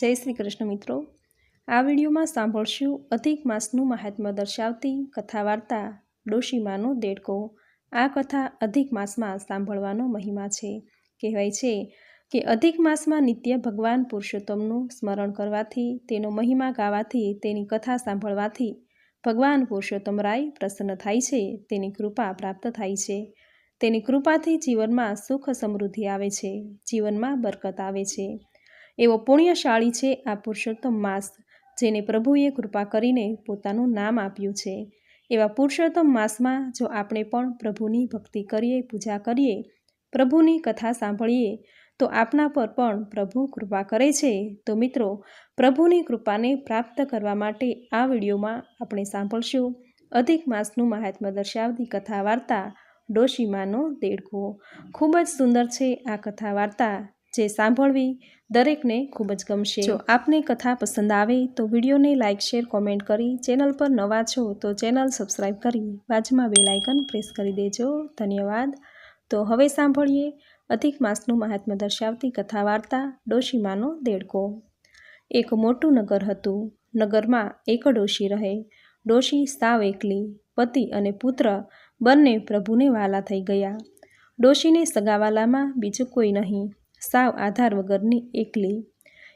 જય શ્રી કૃષ્ણ મિત્રો. આ વિડીયોમાં સાંભળશું અધિક માસનું મહાત્મ્ય દર્શાવતી કથા વાર્તા ડોશીમાનો દેડકો. આ કથા અધિક માસમાં સાંભળવાનો મહિમા છે. કહેવાય છે કે અધિક માસમાં નિત્ય ભગવાન પુરુષોત્તમનું સ્મરણ કરવાથી, તેનો મહિમા ગાવાથી, તેની કથા સાંભળવાથી ભગવાન પુરુષોત્તમ રાય પ્રસન્ન થાય છે, તેની કૃપા પ્રાપ્ત થાય છે. તેની કૃપાથી જીવનમાં સુખ સમૃદ્ધિ આવે છે, જીવનમાં બરકત આવે છે. એવો પુણ્યશાળી છે આ પુરુષોત્તમ માસ, જેને પ્રભુએ કૃપા કરીને પોતાનું નામ આપ્યું છે. એવા પુરુષોત્તમ માસમાં જો આપણે પણ પ્રભુની ભક્તિ કરીએ, પૂજા કરીએ, પ્રભુની કથા સાંભળીએ, તો આપના પર પણ પ્રભુ કૃપા કરે છે. તો મિત્રો, પ્રભુની કૃપાને પ્રાપ્ત કરવા માટે આ વિડીયોમાં આપણે સાંભળશું અધિક માસનું મહાત્મ્ય દર્શાવતી કથા વાર્તા ડોશીમાનો દેડકો. ખૂબ જ સુંદર છે આ કથા વાર્તા જે સાંભળવી દરેકને ખૂબ જ ગમશે. જો આપને કથા પસંદ આવે તો વિડીયોને લાઇક, શેર, કોમેન્ટ કરી ચેનલ પર નવા છો તો ચેનલ સબસ્ક્રાઈબ કરી બાજુમાં બે લાઇકન પ્રેસ કરી દેજો. ધન્યવાદ. તો હવે સાંભળીએ અધિક માસનું મહાત્મ્ય દર્શાવતી કથા વાર્તા ડોશીમાનો દેડકો. એક મોટું નગર હતું. નગરમાં એક ડોશી રહે. ડોશી સાવ એકલી, પતિ અને પુત્ર બંને પ્રભુને વાલા થઈ ગયા. ડોશીને સગાવાલામાં બીજું કોઈ નહીં. સાવ આધાર વગરની એકલી.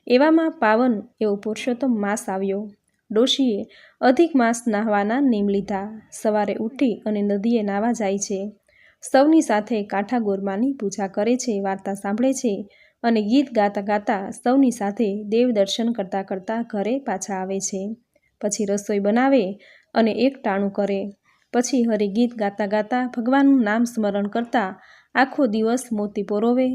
એવામાં પાવન એવો પુરુષોત્તમ માસ આવ્યો. ડોશીએ અધિક માસ નાહવાના નિમ લીધા. સવારે ઉઠી અને નદીએ નાહવા જાય છે. સૌની સાથે કાંઠા ગોરમાની પૂજા કરે છે, વાર્તા સાંભળે છે અને ગીત ગાતા ગાતા સૌની સાથે દેવ દર્શન કરતાં કરતાં ઘરે પાછા આવે છે. પછી રસોઈ બનાવે અને એક ટાણું કરે. પછી હરિગીત ગાતા ગાતા ભગવાનનું નામ સ્મરણ કરતા આખો દિવસ મોતી પોરોવે,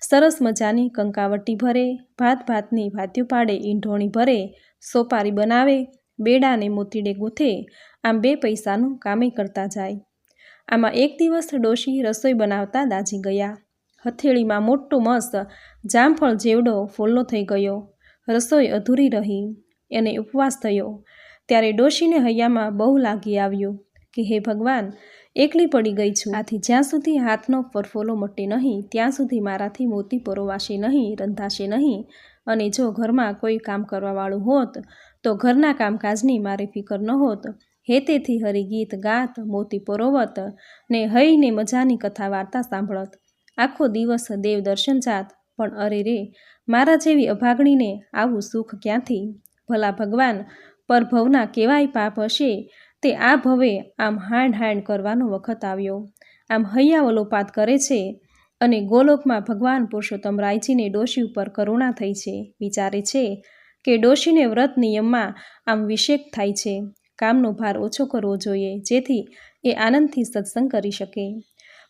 સરસ મજાની કંકાવટી ભરે, ભાત ભાતની ભાત્યું પાડે, ઈંઢોણી ભરે, સોપારી બનાવે, બેડાને મોતીડે ગૂંથે, આમ બે પૈસાનું કામે કરતા જાય. આમાં એક દિવસ ડોશી રસોઈ બનાવતા દાજી ગયા. હથેળીમાં મોટો મસ્ત જામફળ જેવડો ફોલ્લો થઈ ગયો. રસોઈ અધૂરી રહી. એને ઉપવાસ થયો. ત્યારે ડોશીને હૈયામાં બહુ લાગી આવ્યું. કે હે ભગવાન, એકલી પડી ગઈ છું. આથી જ્યાં સુધી હાથનો પરફોલો મટે નહીં, ત્યાં સુધી મારાથી મોતી પરોવાશે નહીં, રંધાશે નહીં. અને જો ઘરમાં કોઈ કામ કરવાવાળું હોત, તો ઘરના કામકાજની મારે ફિકર ન હોત. હે હેતેથી હરિગીત ગાત, મોતી પરોવત, ને હઈને મજાની કથા વાર્તા સાંભળત. આખો દિવસ દેવ દર્શન જાત, પણ અરે રે, મારા જેવી અભાગણીને આવું સુખ ક્યાંથી? ભલા ભગવાન, પરભવના કેવાય પાપ હશે? તે આ ભવે આમ હાંડ હાંડ કરવાનો વખત આવ્યો. આમ હૈયાવલોપાત કરે છે અને ગોલોકમાં ભગવાન પુરુષોત્તમ રાયજીને ડોશી ઉપર કરુણા થઈ છે. વિચારે છે કે ડોશીને વ્રત નિયમમાં આમ વિષેક થાય છે. કામનો ભાર ઓછો કરવો જોઈએ, જેથી એ આનંદથી સત્સંગ કરી શકે.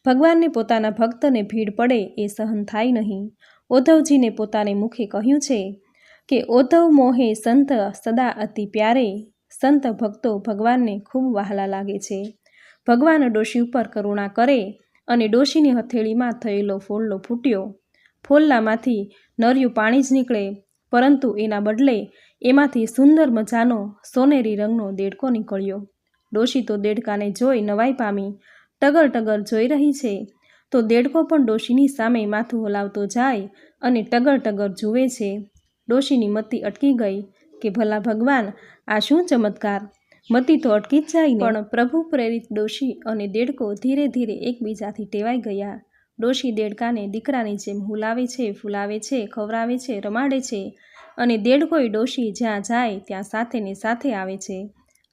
ભગવાનને પોતાના ભક્તને ભીડ પડે એ સહન થાય નહીં. ઓધવજીને પોતાને મુખે કહ્યું છે કે ઓધવ મોહે સંત સદા અતિ પ્યારે સંત ભક્તો ભગવાનને ખૂબ વહાલા લાગે છે. ભગવાન ડોશી ઉપર કરુણા કરે અને ડોશીની હથેળીમાં થયેલો ફોલ્લો ફૂટ્યો. ફોલ્લામાંથી નર્યું પાણી જ નીકળે, પરંતુ એના બદલે એમાંથી સુંદર મજાનો સોનેરી રંગનો દેડકો નીકળ્યો. ડોશી તો દેડકાને જોઈ નવાઈ પામી. ટગર ટગર જોઈ રહી છે. તો દેડકો પણ ડોશીની સામે માથું હલાવતો જાય અને ટગર ટગર જુએ છે. ડોશીની મતી અટકી ગઈ. કે ભલા ભગવાન, આ શું ચમત્કાર? મતી તો અટકી જ જાય પણ પ્રભુ પ્રેરિત ડોશી અને દેડકો ધીરે ધીરે એકબીજાથી ટેવાઈ ગયા. ડોશી દેડકાને દીકરાની જેમ હુલાવે છે, ફૂલાવે છે ખવરાવે છે, રમાડે છે અને દેડકોય ડોશી જ્યાં જાય ત્યાં સાથે ને સાથે આવે છે.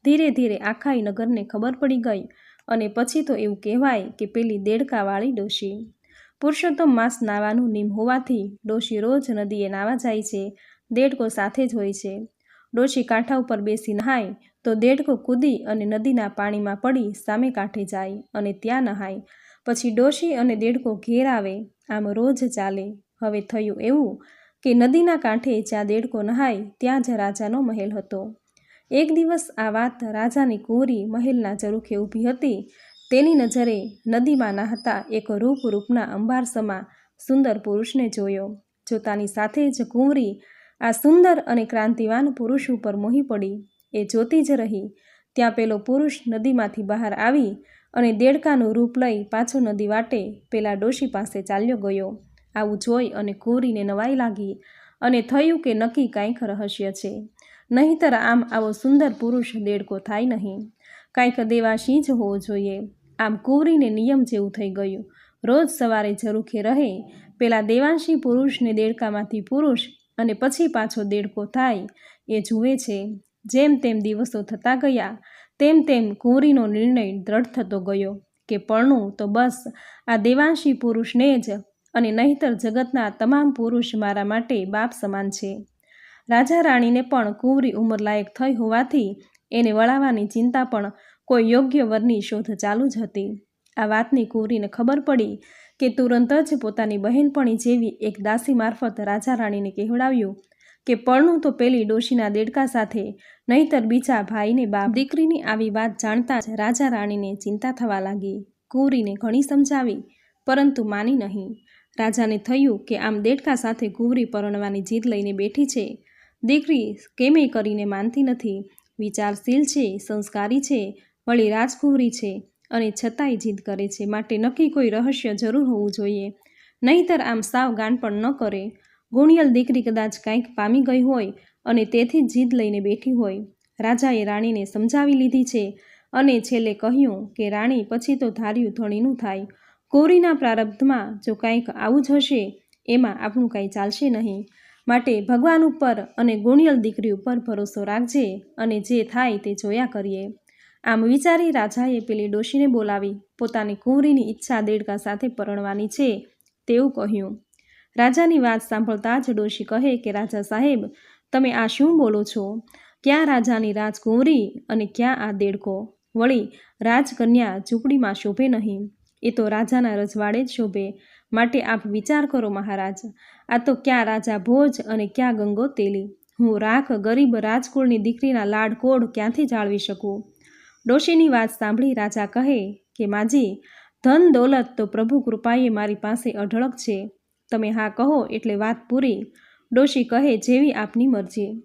ધીરે ધીરે આખાઈ નગરને ખબર પડી ગઈ અને પછી તો એવું કહેવાય કે પેલી દેડકાવાળી ડોશી. પુરુષોત્તમ માસ નાવાનું નિમ હોવાથી ડોશી રોજ નદીએ નાવા જાય છે. દેડકો સાથે જ હોય છે. ડોશી કાંઠા ઉપર બેસી નહાય, તો દેડકો કૂદી અને નદીના પાણીમાં પડી સામે કાંઠે જાય અને ત્યાં નહાય. પછી ડોશી અને દેડકો ઘેર આવે, આમ રોજ ચાલે. હવે થયું એવું કે નદીના કાંઠે જ્યાં દેડકો નહાય, ત્યાં જ રાજાનો મહેલ હતો. એક દિવસ આ વાત રાજાની કુંવરી મહેલના ઝરૂખે ઊભી હતી. તેની નજરે નદીમાં નાહતા એક રૂપ રૂપના અંબારસમાં સુંદર પુરુષને જોયો. જોતાની સાથે જ કુંવરી આ સુંદર અને ક્રાંતિવાન પુરુષ ઉપર મોહી પડી, એ જોતી જ રહી. ત્યાં પેલો પુરુષ નદીમાંથી બહાર આવી અને દેડકાનું રૂપ લઈ પાછો નદી વાટે, પેલા ડોશી પાસે ચાલ્યો ગયો. આવું જોઈ અને કુંવરીને નવાઈ લાગી અને થયું કે નક્કી કાંઈક રહસ્ય છે. નહીંતર આમ આવો સુંદર પુરુષ દેડકો થાય નહીં. કાંઈક દેવાશી જ હોવો જોઈએ. આમ કુંવરીને નિયમ જેવું થઈ ગયું. રોજ સવારે જરૂખે રહે, પેલા દેવાંશી પુરુષને દેડકામાંથી પુરુષ અને પછી પાછો દેડકો થાય એ જુએ છે. જેમ તેમ દિવસો થતા ગયા, તેમ તેમ કુંવરીનો નિર્ણય દ્રઢ થતો ગયો કે પરણું તો બસ, આ દેવાંશી પુરુષને જ અને નહીંતર જગતના તમામ પુરુષ મારા માટે બાપ સમાન છે. રાજા રાણીને પણ કુંવરી ઉંમરલાયક થઈ હોવાથી એને વળાવવાની ચિંતા પણ કોઈ યોગ્ય વરની શોધ ચાલુ જ હતી. આ વાતની કુંવરીને ખબર પડી કે તુરંત જ પોતાની બહેનપણી જેવી એક દાસી મારફત રાજા રાણીને કહેવડાવ્યું કે, પરણું તો પેલી ડોશીના દેડકા સાથે, નહીતર બીજા ભાઈને બાપ. દીકરીની આવી વાત જાણતા જ રાજા રાણીને ચિંતા થવા લાગી. કુંવરીને ઘણી સમજાવી, પરંતુ માની નહીં. રાજાને થયું કે, આમ દેડકા સાથે કુંવરી પરણવાની જીદ લઈને બેઠી છે. દીકરી કેમે કરીને માનતી નથી. વિચારશીલ છે, સંસ્કારી છે, વળી રાજકુંવરી છે. અને છતાંય જીદ કરે છે. માટે નક્કી કોઈ રહસ્ય જરૂર હોવું જોઈએ. નહીંતર આમ સાવ ગાન પણ ન કરે. ગુણિયલ દીકરી કદાચ કંઈક પામી ગઈ હોય અને તેથી જીદ લઈને બેઠી હોય. રાજાએ રાણીને સમજાવી લીધી છે અને છેલ્લે કહ્યું કે, રાણી, પછી તો ધાર્યું ધણીનું થાય. કોરીના પ્રારબ્ધમાં જો કંઈક આવું જ હશે, એમાં આપણું કાંઈ ચાલશે નહીં. માટે ભગવાન ઉપર અને ગુણિયલ દીકરી ઉપર ભરોસો રાખજે અને જે થાય તે જોયા કરીએ. આમ વિચારી રાજાએ પેલી ડોશીને બોલાવી. પોતાની કુંવરીની ઈચ્છા દેડકા સાથે પરણવાની છે તેવું કહ્યું. રાજાની વાત સાંભળતા જ ડોશી કહે કે, રાજા સાહેબ, તમે આ શું બોલો છો? ક્યાં રાજાની રાજકુંવરી અને ક્યાં આ દેડકો? વળી, રાજકન્યા ઝૂંપડીમાં શોભે નહીં. એ તો રાજાના રજવાડે જ શોભે. માટે આપ વિચાર કરો મહારાજ. આ તો ક્યાં રાજા ભોજ અને ક્યાં ગંગો તેલી હું રાખ ગરીબ રાજકુળની દીકરીના લાડ કોડ ક્યાંથી જાળવી શકું? ડોશીની વાત સાંભળી રાજા કહે કે, માજી, ધન દોલત તો પ્રભુ કૃપાએ મારી પાસે અઢળક છે. તમે હા કહો એટલે વાત પૂરી. ડોશી કહે, જેવી આપની મરજી.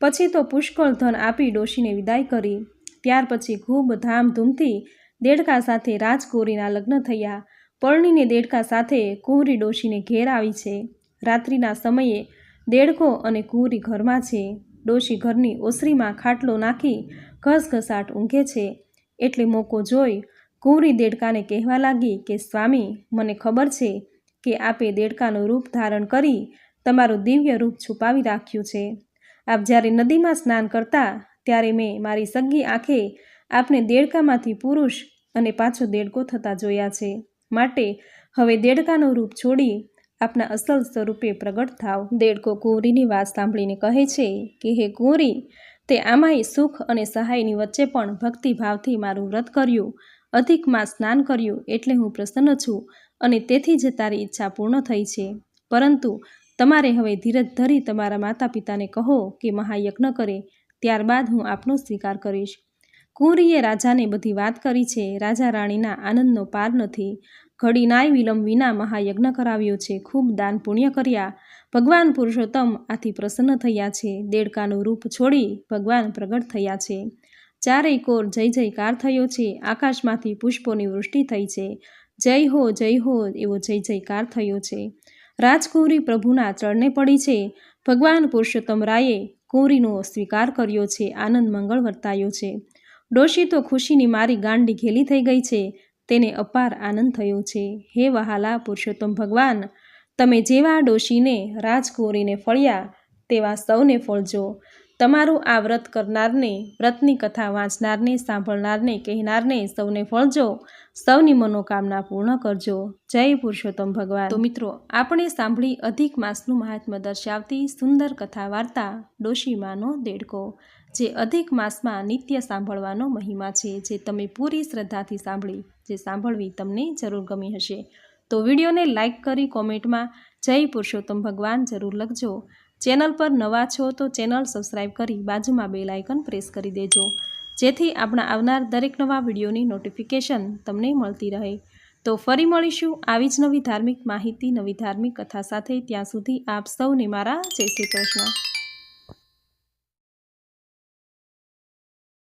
પછી તો પુષ્કળ ધન આપી ડોશીને વિદાય કરી. ત્યાર પછી ખૂબ ધામધૂમથી દેડકા સાથે રાજકુંવરીના લગ્ન થયા. પરણીને દેડકા સાથે કુંવરી ડોશીને ઘેર આવી છે. રાત્રિના સમયે દેડકો અને કુંવરી ઘરમાં છે. ડોશી ઘરની ઓસરીમાં ખાટલો નાખી ઘસઘસાટ ઊંઘે છે એટલે મોકો જોઈ કુંવરી દેડકાને કહેવા લાગી કે, સ્વામી, મને ખબર છે કે આપે દેડકાનું રૂપ ધારણ કરી તમારું દિવ્ય રૂપ છુપાવી રાખ્યું છે. આપ જ્યારે નદીમાં સ્નાન કરતા ત્યારે મેં મારી સગ્ગી આંખે આપને દેડકામાંથી પુરુષ અને પાછો દેડકો થતા જોયા છે. માટે હવે દેડકાનું રૂપ છોડી આપના અસલ સ્વરૂપે પ્રગટ થાવ. દેડકો કુંવરીની વાત સાંભળીને કહે છે કે, હે કુંવરી તે આમાંય સુખ અને સહાયની વચ્ચે પણ ભક્તિભાવથી મારું વ્રત કર્યું. અધિકમાં સ્નાન કર્યું એટલે હું પ્રસન્ન છું અને તેથી જ તારી ઈચ્છા પૂર્ણ થઈ છે. પરંતુ તમારે હવે ધીરજ ધરી તમારા માતા પિતાને કહો કે મહાયજ્ઞ કરે, ત્યારબાદ હું આપનો સ્વીકાર કરીશ. કુંવરીએ રાજાને બધી વાત કરી છે. રાજા રાણીના આનંદનો પાર નથી. ઘડી નાય વિલંબ વિના મહાયજ્ઞ કરાવ્યો છે. ખૂબ દાન પુણ્ય કર્યા. ભગવાન પુરુષોત્તમ આથી પ્રસન્ન થયા છે. દેડકાનું રૂપ છોડી ભગવાન પ્રગટ થયા છે. ચારેય કોર જય જયકાર થયો છે. આકાશમાંથી પુષ્પોની વૃષ્ટિ થઈ છે. જય હો જય હો એવો જય જયકાર થયો છે. રાજકુંવરી પ્રભુના ચરણે પડી છે. ભગવાન પુરુષોત્તમ રાયે કુંવરીનો સ્વીકાર કર્યો છે. આનંદ મંગળ વર્તાયો છે. ડોશી તો ખુશીની મારી ગાંડી ઘેલી થઈ ગઈ છે. તેને અપાર આનંદ થયો છે. હે વહાલા પુરુષોત્તમ ભગવાન તમે જેવા ડોશીને રાજકુંવરીને ફળ્યા, તેવા સૌને ફળજો. તમારું આ વ્રત કરનારને, વ્રતની કથા વાંચનારને, સાંભળનારને, કહેનારને સૌને ફળજો. સૌની મનોકામના પૂર્ણ કરજો. જય પુરુષોત્તમ ભગવાન. તો મિત્રો, આપણે સાંભળી અધિક માસનું મહાત્મ્ય દર્શાવતી સુંદર કથા વાર્તા ડોશીમાનો દેડકો, જે અધિક માસમાં નિત્ય સાંભળવાનો મહિમા છે, જે તમે પૂરી શ્રદ્ધાથી સાંભળી, જે સાંભળવી તમને જરૂર ગમી હશે. તો વિડીયોને લાઇક કરી કોમેન્ટમાં જય પુરુષોત્તમ ભગવાન જરૂર લખજો. ચેનલ પર નવા છો તો ચેનલ સબસ્ક્રાઈબ કરી બાજુમાં બેલ આઇકન પ્રેસ કરી દેજો. જેથી આપણા આવનાર દરેક નવા વિડીયોની નોટિફિકેશન તમને મળતી રહે. તો ફરી મળીશું આવી જ નવી ધાર્મિક માહિતી, નવી ધાર્મિક કથા સાથે ત્યાં સુધી આપ સૌને મારા જય શ્રી કૃષ્ણ.